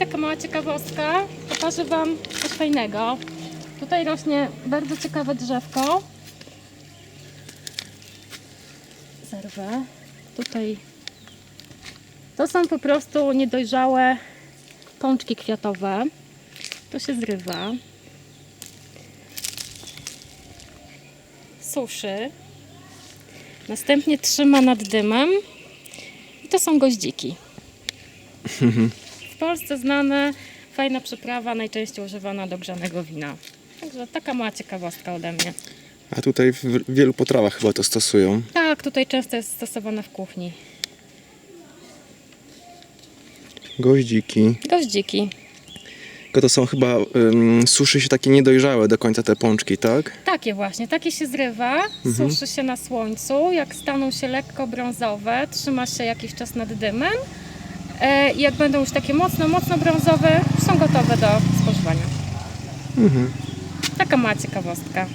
taka mała ciekawostka. Pokażę Wam coś fajnego. Tutaj rośnie bardzo ciekawe drzewko. Zerwę. Tutaj to są po prostu niedojrzałe pączki kwiatowe. To się zrywa. Suszy. Następnie trzyma nad dymem. I to są goździki. W Polsce znane, fajna przyprawa, najczęściej używana do grzanego wina. Także taka mała ciekawostka ode mnie. A tutaj w wielu potrawach chyba to stosują. Tak, tutaj często jest stosowane w kuchni. Goździki. Goździki. Tylko to są chyba, ym, suszy się takie niedojrzałe do końca te pączki, tak? Takie właśnie, takie się zrywa, suszy się na słońcu, jak staną się lekko brązowe, trzyma się jakiś czas nad dymem i jak będą już takie mocno, mocno brązowe, są gotowe do spożywania. Taka mała ciekawostka.